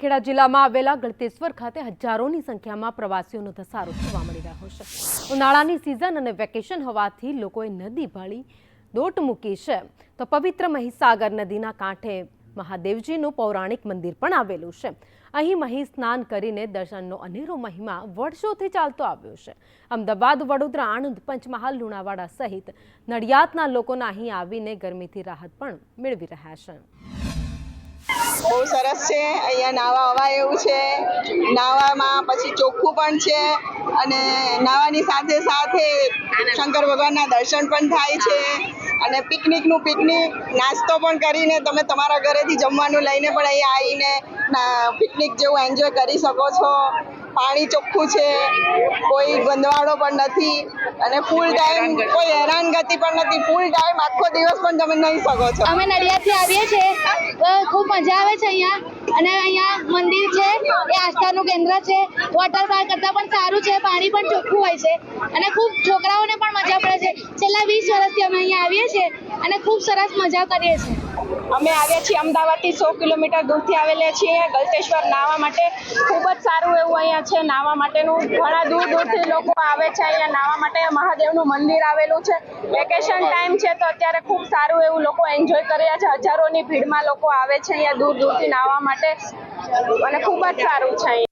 ખેડા જિલ્લામાં આવેલા ગળતેશ્વર ખાતે હજારોની સંખ્યામાં પ્રવાસીઓનો ધસારો જોવા મળી રહ્યો છે. ઉનાળાની સિઝન અને વેકેશન હોવાથી લોકોએ નદી ભાળી દોટ મૂકી છે. તો પવિત્ર મહીસાગર નદીના કાંઠે મહાદેવજીનું પૌરાણિક મંદિર પણ આવેલું છે. અહીં મહી સ્નાન કરીને દર્શનનો અનેરો મહિમા વર્ષોથી ચાલતો આવ્યો છે. અમદાવાદ, વડોદરા, આણંદ, પંચમહાલ, લુણાવાડા સહિત નડિયાદના લોકોના અહીં આવીને ગરમીથી રાહત પણ મેળવી રહ્યા છે. બહુ સરસ છે. અહીંયા નાવા અવાય એવું છે. નાવામાં પછી ચોખ્ખું પણ છે અને નાવાની સાથે સાથે શંકર ભગવાનના દર્શન પણ થાય છે અને પિકનિકનું પિકનિક, નાસ્તો પણ કરીને તમે તમારા ઘરેથી જમવાનું લઈને પણ અહીંયા આવીને પિકનિક જેવું એન્જોય કરી શકો છો. પાણી ચોખ્ખું છે, કોઈ ગંદવાડો પણ નથી અને ફૂલ ટાઈમ કોઈ હેરાનગતિ પણ નથી. ફૂલ ટાઈમ આખો દિવસ પણ તમે નહીં શકો છો. અમે નડિયાદથી આવીએ છીએ. ખૂબ મજા આવે છે અહીંયા. અને અહીંયા મંદિર છે, એ આસ્થાનું કેન્દ્ર છે. વોટર પાર્ક કરતાં પણ સારું છે, પાણી પણ ચોખ્ખું હોય છે. અને ખૂબ છોકરાઓને પણ છેલ્લા વીસ વર્ષથી અમે અહીંયા આવીએ છીએ અને ખૂબ સરસ મજા કરીએ છીએ. અમે આવ્યા છીએ અમદાવાદથી સો કિલોમીટર દૂરથી આવેલા છીએ. ગલતેશ્વર નાહવા માટે ખૂબ જ સારું એવું અહીંયા છે. નાહવા માટેનું ઘણા દૂર દૂરથી લોકો આવે છે અહીંયા. નાહવા માટે મહાદેવનું મંદિર આવેલું છે. વેકેશન ટાઈમ છે તો અત્યારે ખૂબ સારું એવું લોકો એન્જોય કરી રહ્યા છે. હજારોની ભીડમાં લોકો આવે છે અહીંયા દૂર દૂરથી નાહવા માટે અને ખૂબ જ સારું છે અહીંયા.